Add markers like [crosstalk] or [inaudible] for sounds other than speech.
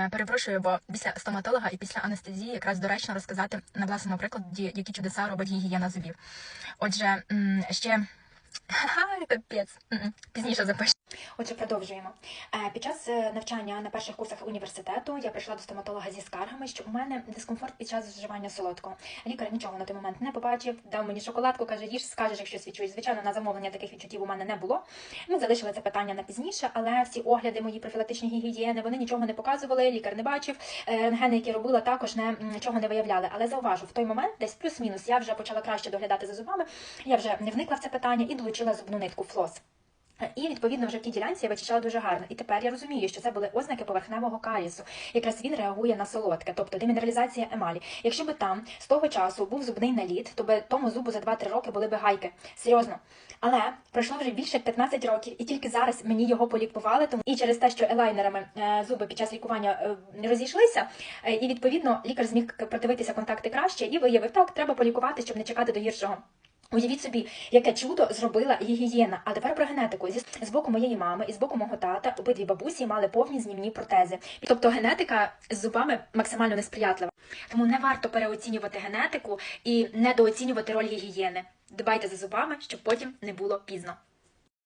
Е, Перепрошую, бо після стоматолога і після анестезії якраз доречно розказати на власному прикладі, які чудеса робить гігієна зубів. Отже, ще [laughs] Ха-ха, капець. Пізніше запишу. Отже, продовжуємо. Е, Під час е, навчання на перших курсах університету я прийшла до стоматолога зі скаргами, що у мене дискомфорт під час вживання солодкого. Лікар нічого на той момент не побачив, дав мені шоколадку, каже, їж, скажеш, якщо відчуєш. Звичайно, на замовлення таких відчуттів у мене не було. Ми залишили це питання на пізніше, але всі огляди мої профілактичні гігієни вони нічого не показували, лікар не бачив. Е, Рентгени, які робила, також не нічого не виявляли. Але зауважу, в той момент, десь плюс-мінус, я вже почала краще доглядати за зубами. Я вже не вникла в це питання і долучила зубну нитку флос. І відповідно вже в тій ділянці я вичищала дуже гарно. І тепер я розумію, що це були ознаки поверхневого карісу. Якраз він реагує на солодке, тобто демінералізація емалі. Якщо би там з того часу був зубний наліт, то би тому зубу за 2-3 роки були би гайки. Серйозно. Але пройшло вже більше як 15 років, і тільки зараз мені його полікували. Тому і через те, що елайнерами е, зуби під час лікування е, розійшлися, е, і відповідно лікар зміг продивитися контакти краще і виявив, так, треба полікувати, щоб не чекати до гіршого. Уявіть собі, яке чудо зробила гігієна. А тепер про генетику. Зі з боку моєї мами і з боку мого тата обидві бабусі мали повні знімні протези. Тобто генетика з зубами максимально несприятлива. Тому не варто переоцінювати генетику і недооцінювати роль гігієни. Дбайте за зубами, щоб потім не було пізно.